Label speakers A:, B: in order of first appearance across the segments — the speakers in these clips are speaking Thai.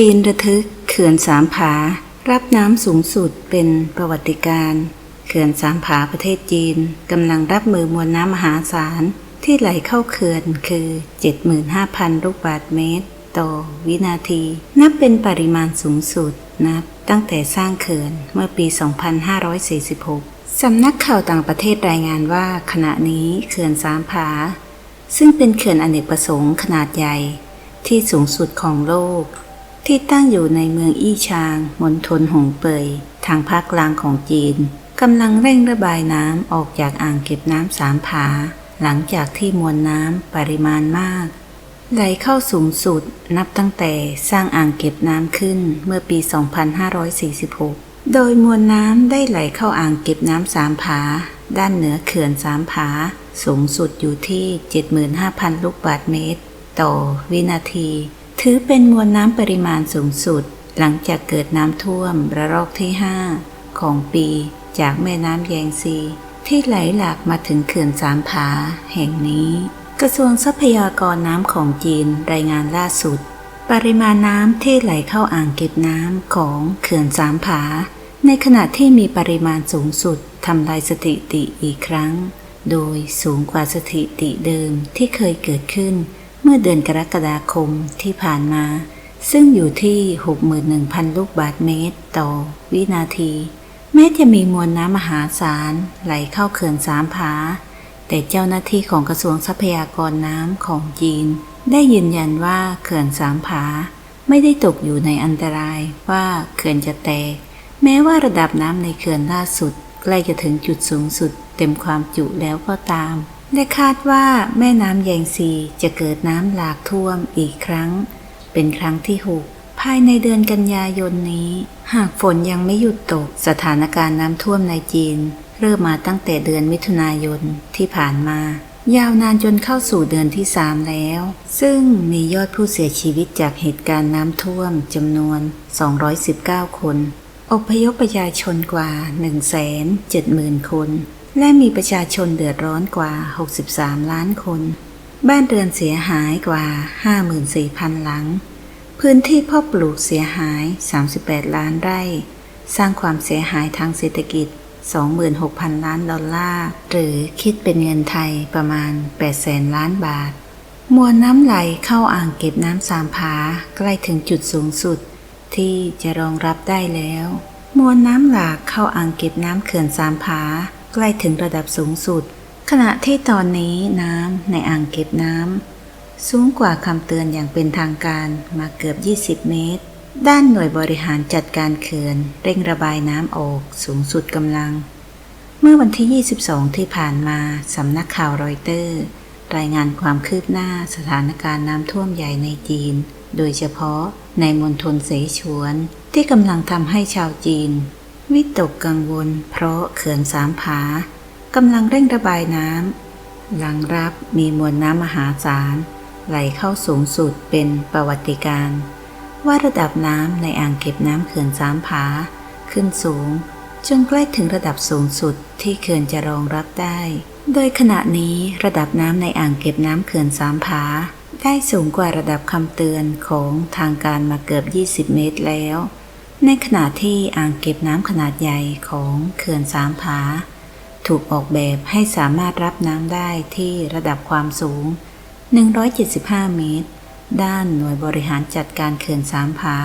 A: จีนระทึกเขื่อนสามผา รับน้ำสูงสุดเป็นประวัติการณ์เขื่อนสามผาประเทศจีนกำลังรับมือมวลน้ำมหาศาล ที่ไหลเข้าเขื่อนคือ 75,000 ลูกบาศก์เมตร ต่อวินาที นับเป็นปริมาณสูงสุดนับตั้งแต่สร้างเขื่อนเมื่อปี 2546 สำนักข่าวต่างประเทศรายงานว่าขณะนี้เขื่อนสามผา ซึ่งเป็นเขื่อนอเนกประสงค์ขนาดใหญ่ที่สูงสุดของโลก ที่ตั้งอยู่ในเมืองอี้ชางมณฑลหงเปย ทางภาคกลางของจีนกำลังเร่งระบายน้ำออกจากอ่างเก็บน้ำสามผา หลังจากที่มวลน้ำปริมาณมาก ไหลเข้าสูงสุดนับตั้งแต่สร้างอ่างเก็บน้ำขึ้นเมื่อปี 2546 โดยมวลน้ำได้ไหลเข้าอ่างเก็บน้ำสามผา ด้านเหนือเขื่อนสามผา สูงสุดอยู่ที่ 75,000 ลูกบาศก์เมตร ต่อวินาที ถือเป็นมวลน้ำปริมาณสูงสุด หลังจากเกิดน้ำท่วมระลอกที่ 5 ของปีจากแม่น้ำแยงซี ที่ไหลหลากมาถึงเขื่อนสามผาแห่งนี้ กระทรวงทรัพยากรน้ำของจีนรายงานล่าสุด ปริมาณน้ำที่ไหลเข้าอ่างเก็บน้ำของเขื่อนสามผา ในขณะที่มีปริมาณสูงสุดทำลายสถิติอีกครั้ง โดยสูงกว่าสถิติเดิมที่เคยเกิดขึ้น เมื่อเดือนกรกฎาคมที่ผ่านมา ซึ่งอยู่ที่ 61,000 ลูกบาศก์เมตรต่อวินาที แม้จะมีมวลน้ำมหาศาลไหลเข้าเขื่อนสามผา แต่เจ้าหน้าที่ของกระทรวงทรัพยากรน้ำของจีน ได้ยืนยันว่าเขื่อนสามผา ไม่ได้ตกอยู่ในอันตรายว่าเขื่อนจะแตก แม้ว่าระดับน้ำในเขื่อนล่าสุด ใกล้จะถึงจุดสูงสุด เต็มความจุแล้วก็ตาม และคาดว่าแม่น้ำแยงซีจะเกิดน้ำหลากท่วมอีกครั้ง เป็นครั้งที่หกภายในเดือนกันยายนนี้ หากฝนยังไม่หยุดตกสถานการณ์น้ำท่วมในจีน เริ่มมาตั้งแต่เดือนมิถุนายนที่ผ่านมา ยาวนานจนเข้าสู่เดือนที่สามแล้ว ซึ่งมียอดผู้เสียชีวิตจากเหตุการณ์น้ำท่วมจำนวน 219 คน อพยพประชาชนกว่า 170,000 คน และมีประชาชนเดือดร้อนกว่า 63 ล้านคน บ้านเรือนเสียหายกว่า 54,000 หลัง พื้นที่เพาะปลูกเสียหาย 38 ล้านไร่ สร้างความเสียหายทางเศรษฐกิจ 26,000 ล้านดอลลาร์ หรือคิดเป็นเงินไทยประมาณ 800,000 ล้านบาท มวลน้ำไหลเข้าอ่างเก็บน้ำสามผาใกล้ถึงจุดสูงสุด ที่จะรองรับได้แล้ว มวลน้ำหลากเข้าอ่างเก็บน้ำเขื่อนสามผา ใกล้ถึงระดับสูงสุด ขณะที่ตอนนี้น้ำในอ่างเก็บน้ำสูงกว่าคำเตือนอย่างเป็นทางการมาเกือบ 20 เมตร ด้านหน่วยบริหารจัดการเขื่อน เร่งระบายน้ำออกสูงสุดกำลัง เมื่อวันที่ 22 ที่ผ่านมาสำนักข่าวรอยเตอร์ รายงานความคืบหน้าสถานการณ์น้ำท่วมใหญ่ในจีน โดยเฉพาะในมณฑลเสฉวนที่กำลังทำให้ชาวจีน วิตกกังวล เพราะเขื่อนสามผากำลังเร่งระบายน้ำหลังรับมีมวลน้ำมหาศาลไหลเข้าสูงสุดเป็นประวัติการณ์ว่าระดับน้ำในอ่างเก็บน้ำเขื่อนสามผา ขึ้นสูง จนใกล้ถึงระดับสูงสุดที่เขื่อนจะรองรับได้ โดยขณะนี้ระดับน้ำในอ่างเก็บน้ำเขื่อนสามผา ได้สูงกว่าระดับคำเตือนของทางการมาเกือบ 20 เมตรแล้ว ในขณะที่อ่างเก็บน้ำขนาดใหญ่ของเขื่อนสามผา ถูกออกแบบให้สามารถรับน้ำได้ที่ระดับความสูง 175 เมตร ด้านหน่วยบริหารจัดการเขื่อนสามผา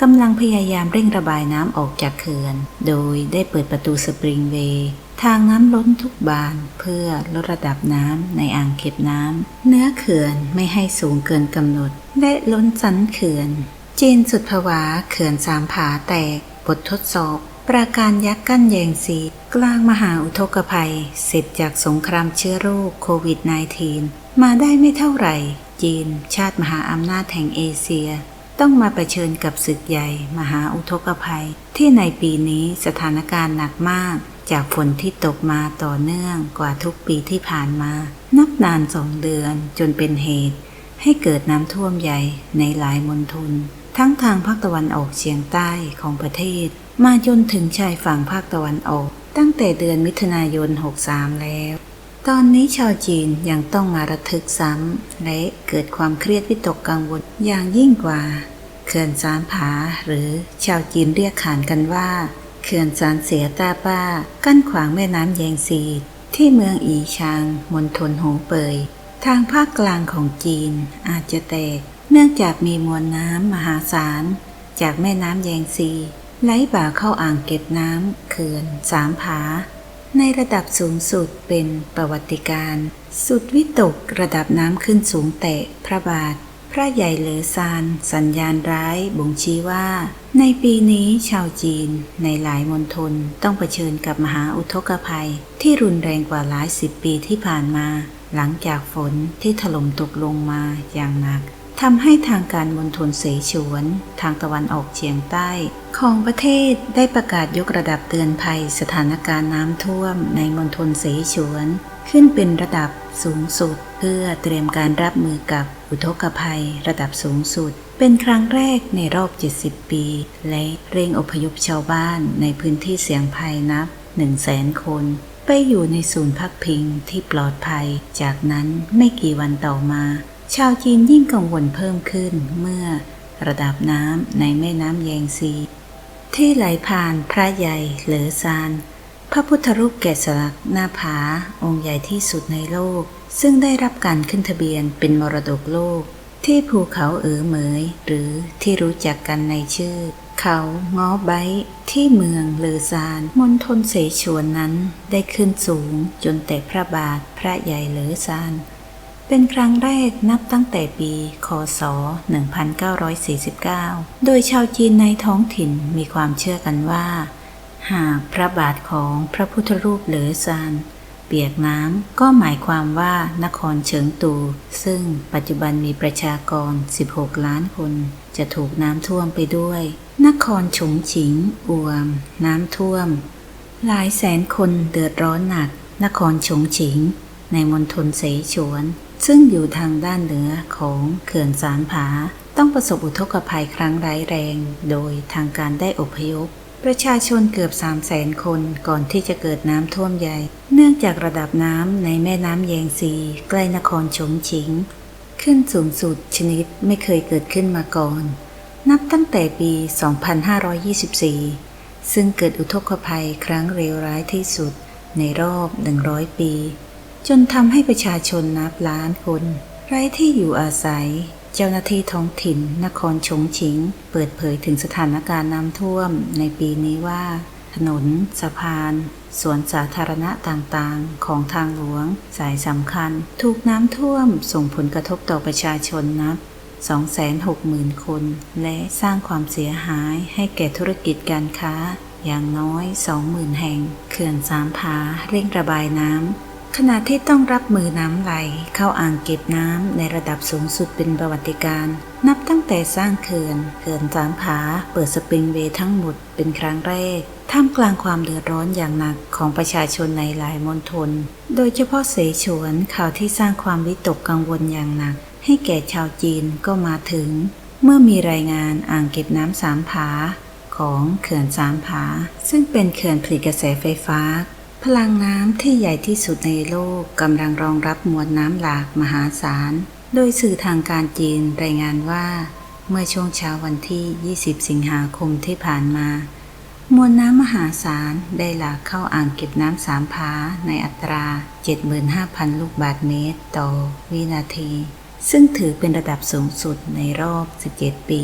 A: กำลังพยายามเร่งระบายน้ำออกจากเขื่อน โดยได้เปิดประตูสปริงเวย์ทางน้ำล้นทุกบานเพื่อลดระดับน้ำในอ่างเก็บน้ำเนื้อเขื่อนไม่ให้สูงเกินกำหนด และล้นสันเขื่อน จีนสุดภาวะเขื่อนสามผาแตก บททดสอบ ปราการยักษ์กั้นแยงซีกลางมหาอุทกภัย เสร็จจากสงครามเชื้อโรคโควิด -19 มาได้ไม่เท่าไหร่ จีน ชาติมหาอำนาจแห่งเอเชีย ต้องมาเผชิญกับศึกใหญ่ มหาอุทกภัย ที่ในปีนี้สถานการณ์หนักมาก จากฝนที่ตกมาต่อเนื่องกว่าทุกปีที่ผ่านมา นับนานสองเดือนจนเป็นเหตุ ให้เกิดน้ำท่วมใหญ่ในหลายมณฑล ทั้งทางภาคตะวันออกเฉียงใต้ของประเทศ มาจนถึงชายฝั่งภาคตะวันออก ตั้งแต่เดือนมิถุนายน 63 แล้ว ตอนนี้ชาวจีนยังต้องมาระทึกซ้ำ และเกิดความเครียดวิตกกังวลอย่างยิ่งกว่า เขื่อนซานผาหรือชาวจีนเรียกขานกันว่าเขื่อนซานเสียตาป้า กั้นขวางแม่น้ำแยงซีที่เมืองอีชางมณฑลโหเปย ทางภาคกลางของจีนอาจจะแตก เนื่องจากมีมวลน้ำมหาศาล จากแม่น้ำแยงซี ไหลบ่าเข้าอ่างเก็บน้ำเขื่อนสามผา ในระดับสูงสุดเป็นประวัติการณ์สุดวิตกระดับน้ำขึ้นสูงแตะพระบาท พระใหญ่เหลือซานสัญญาณร้ายบ่งชี้ว่า ในปีนี้ชาวจีนในหลายมณฑลต้องเผชิญกับมหาอุทกภัย ที่รุนแรงกว่าหลายสิบปีที่ผ่านมา หลังจากฝนที่ถล่มตกลงมาอย่างหนัก ทำให้ทางการมณฑลเสฉวนทางตะวันออกเฉียงใต้ ของประเทศได้ประกาศยกระดับเตือนภัยสถานการณ์น้ำท่วมในมณฑลเสฉวน ขึ้นเป็นระดับสูงสุด เพื่อเตรียมการรับมือกับอุทกภัยระดับสูงสุด เป็นครั้งแรกในรอบ 70 ปี และเร่งอพยพชาวบ้านในพื้นที่เสี่ยงภัยนับ 1 0 0 0 0แคน ไปอยู่ในศูนย์พักพิงที่ปลอดภัย จากนั้นไม่กี่วันต่อมา ชาวจีนยิ่งกังวลเพิ่มขึ้นเมื่อระดับน้ำในแม่น้ำแยงซี ที่ไหลผ่านพระใหญ่เหลือซาน พระพุทธรูปแกะสลักหน้าผาองค์ใหญ่ที่สุดในโลก ซึ่งได้รับการขึ้นทะเบียนเป็นมรดกโลก ที่ภูเขาเอ๋อเหมย หรือที่รู้จักกันในชื่อ เขาง้อไบที่เมืองเลอซานมณฑลเสฉวนนั้นได้ขึ้นสูงจนแต่พระบาทพระใหญ่เลอซาน เป็นครั้งแรกนับตั้งแต่ปี คศ 1949 โดยชาวจีนในท้องถิ่นมีความเชื่อกันว่า หากพระบาทของพระพุทธรูปเหลือซานเปียกน้ำก็หมายความว่านครเฉิงตู ซึ่งปัจจุบันมีประชากร 16 ล้านคน จะถูกน้ำท่วมไปด้วย นครฉงฉิงอวม น้ำท่วม หลายแสนคนเดือดร้อนหนัก นครฉงฉิง ในมณฑลเสฉวน ซึ่งอยู่ทางด้านเหนือของเขื่อนสารผา ต้องประสบอุทกภัยครั้งร้ายแรง โดยทางการได้อพยพ ประชาชนเกือบ 3 0 0แสนคนก่อนที่จะเกิดน้ำท่วมใหญ่ เนื่องจากระดับน้ำในแม่น้ำแยงซีใกล้นครฉงฉิง ขึ้นสูงสุดชนิดไม่เคยเกิดขึ้นมาก่อน นับตั้งแต่ปี 2524 ซึ่งเกิดอุทกภัยครั้งเลวร้ายที่สุดในรอบ 100 ปี จนทำให้ประชาชนนับล้านคน ไร้ที่อยู่อาศัย เจ้าหน้าที่ท้องถิ่น นครชงชิง เปิดเผยถึงสถานการณ์น้ำท่วมในปีนี้ว่า ถนน สะพานสวนสาธารณะต่างๆ ของทางหลวง สายสำคัญ ถูกน้ำท่วมส่งผลกระทบต่อประชาชนนับ260,000 คน และสร้างความเสียหายให้แก่ธุรกิจการค้าอย่างน้อย 20,000 แห่ง เขื่อนสามผาเร่งระบายน้ำ ขณะที่ต้องรับมือน้ำไหลเข้าอ่างเก็บน้ำในระดับสูงสุดเป็นประวัติการณ์นับตั้งแต่สร้างเขื่อนเขื่อนสามผา เปิดสปริงเวย์ทั้งหมดเป็นครั้งแรก ท่ามกลางความเดือดร้อนอย่างหนักของประชาชนในหลายมณฑลโดยเฉพาะเสฉวนข่าวที่สร้างความวิตกกังวลอย่างหนัก ให้แก่ชาวจีนก็มาถึง เมื่อมีรายงานอ่างเก็บน้ำสามผาของเขื่อนสามผา ซึ่งเป็นเขื่อนผลิตกระแสไฟฟ้า พลังน้ำที่ใหญ่ที่สุดในโลกกำลังรองรับมวลน้ำหลากมหาศาล โดยสื่อทางการจีนรายงานว่า เมื่อช่วงเช้าวันที่ 20 สิงหาคมที่ผ่านมา มวลน้ำมหาศาลได้หลากเข้าอ่างเก็บน้ำสามผาในอัตรา 75,000 ลูกบาศก์เมตรต่อวินาที ซึ่งถือเป็นระดับสูงสุดในรอบ 17 ปี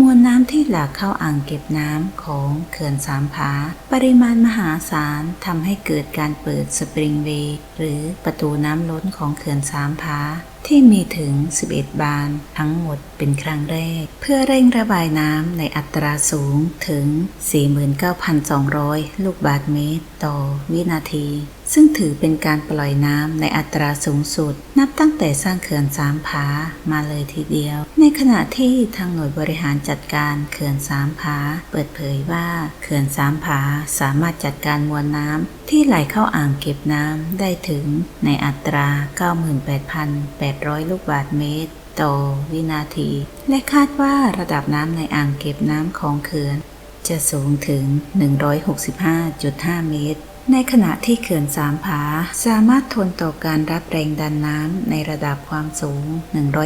A: มวลน้ำที่หลากเข้าอ่างเก็บน้ำของเขื่อนสามผา ปริมาณมหาศาลทำให้เกิดการเปิดสปริงเวย์หรือประตูน้ำล้นของเขื่อนสามผา ที่มีถึง 11 บานทั้งหมดเป็นครั้งแรก เพื่อเร่งระบายน้ำในอัตราสูงถึง 49,200 ลูกบาศก์เมตร ต่อวินาที ซึ่งถือเป็นการปล่อยน้ำในอัตราสูงสุด นับตั้งแต่สร้างเขื่อนสามผามาเลยทีเดียว ในขณะที่ทางหน่วยบริหารจัดการเขื่อนสามผาเปิดเผยว่าเขื่อนสามผาสามารถจัดการมวลน้ำ ที่ไหลเข้าอ่างเก็บน้ำได้ถึงในอัตรา 98,800 ลูกบาศก์เมตร ต่อวินาที และคาดว่าระดับน้ำในอ่างเก็บน้ำของเขื่อน จะสูงถึง 165.5 เมตร ในขณะที่เขื่อนสามผา สามารถทนต่อการรับแรงดันน้ำในระดับความสูง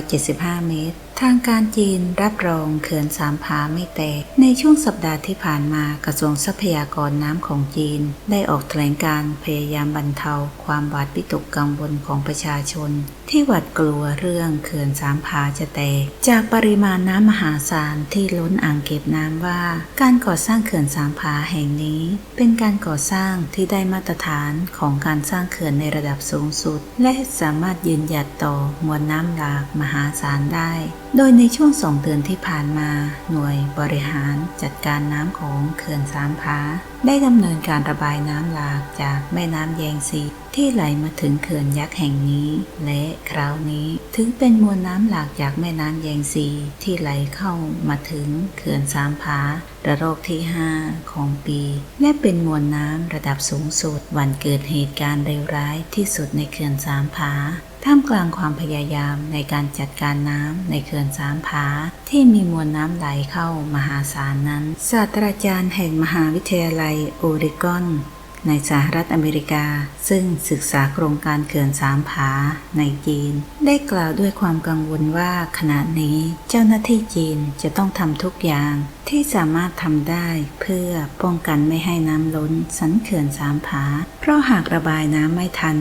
A: 175 เมตร ทางการจีนรับรองเขื่อนสามผาไม่แตก ในช่วงสัปดาห์ที่ผ่านมากระทรวงทรัพยากรน้ำของจีน ได้ออกแถลงการพยายามบรรเทาความหวาดวิตกกังวลของประชาชน ที่หวาดกลัวเรื่องเขื่อนสามผาจะแตก จากปริมาณน้ำมหาศาลที่ล้นอ่างเก็บน้ำว่า การก่อสร้างเขื่อนสามผาแห่งนี้ เป็นการก่อสร้างที่ได้มาตรฐานของการสร้างเขื่อนในระดับสูงสุด และสามารถยืนหยัดต่อมวลน้ำหลากมหาศาลได้โดยในช่วงสองเดือนที่ผ่านมา หน่วยบริหารจัดการน้ำของเขื่อนสามพาได้ดำเนินการระบายน้ำหลากจากแม่น้ำแยงซี ที่ไหลมาถึงเขื่อนยักษ์แห่งนี้ และคราวนี้ถึงเป็นมวลน้ำหลากจากแม่น้ำแยงซีที่ไหลเข้ามาถึงเขื่อนสามพร้าระลอกที่ 5 ของปี และเป็นมวลน้ำระดับสูงสุด วันเกิดเหตุการณ์เลวร้ายที่สุดในเขื่อนสามพร้าท่ามกลางความพยายามในการจัดการน้ำในเขื่อนสามผาที่มีมวลน้ำไหลเข้ามหาศาลนั้น ศาสตราจารย์แห่งมหาวิทยาลัยโอริกอน ในสหรัฐอเมริกา ซึ่งศึกษาโครงการเขื่อนสามผาในจีน ได้กล่าวด้วยความกังวลว่าขณะนี้เจ้าหน้าที่จีนจะต้องทำทุกอย่างที่สามารถทำได้เพื่อป้องกันไม่ให้น้ำล้นสันเขื่อนสามผา เพราะหากระบายน้ำไม่ทัน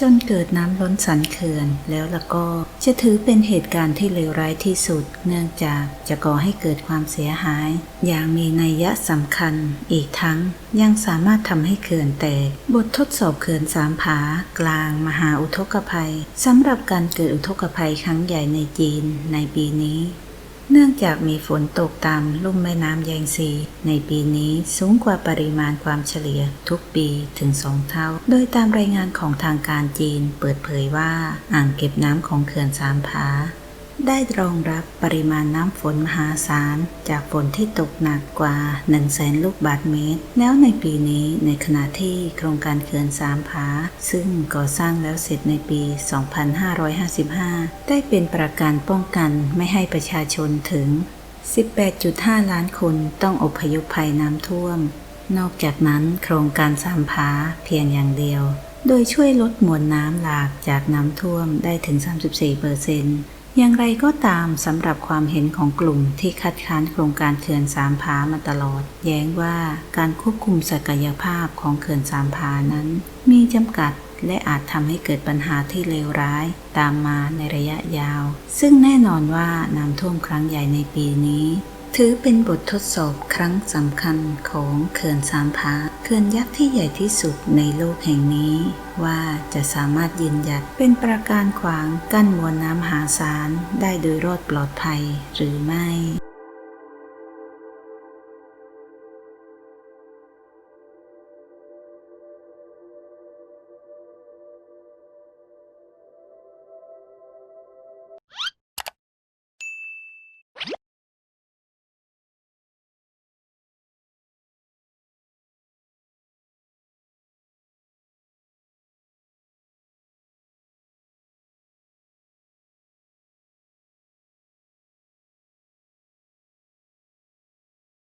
A: จนเกิดน้ำล้นสันเขื่อน แล้วละก็จะถือเป็นเหตุการณ์ที่เลวร้ายที่สุด เนื่องจากจะก่อให้เกิดความเสียหาย อย่างมีนัยยะสำคัญ อีกทั้งยังสามารถทำให้เขื่อนแตก บททดสอบเขื่อนสามผา กลางมหาอุทกภัยสำหรับการเกิดอุทกภัยครั้งใหญ่ในจีนในปีนี้ เนื่องจากมีฝนตกตามลุ่มแม่น้ำแยงซี ในปีนี้สูงกว่าปริมาณความเฉลี่ยทุกปีถึงสองเท่า โดยตามรายงานของทางการจีนเปิดเผยว่า อ่างเก็บน้ำของเขื่อนสามผา ได้รองรับปริมาณน้ำฝนมหาศาล จากฝนที่ตกหนักกว่า 1 0 0 0 0แสนลูกบาศก์เมตร แล้วในปีนี้ในขณะที่โครงการเขื่อนสามผา ซึ่งก่อสร้างแล้วเสร็จในปี 2555 ได้เป็นประการป้องกันไม่ให้ประชาชนถึง 18.5 ล้านคนต้องอพยพภัยน้ำท่วม นอกจากนั้นโครงการสามผาเพียงอย่างเดียว โดยช่วยลดมวลน้ำหลากจากน้ำท่วมได้ถึง 34เปอร์เซ็นต์ อย่างไรก็ตามสำหรับความเห็นของกลุ่มที่คัดค้านโครงการเขื่อนสามพามาตลอด แย้งว่าการควบคุมศักยภาพของเขื่อนสามพานั้น มีจำกัดและอาจทำให้เกิดปัญหาที่เลวร้าย ตามมาในระยะยาว ซึ่งแน่นอนว่าน้ำท่วมครั้งใหญ่ในปีนี้ ถือเป็นบททดสอบครั้งสำคัญของเขื่อนสามพาเขื่อนยักษ์ที่ใหญ่ที่สุดในโลกแห่งนี้ ว่าจะสามารถยืนหยัดเป็นประการขวางกั้นมวลน้ำหาศาลได้โดยรอดปลอดภัยหรือไม่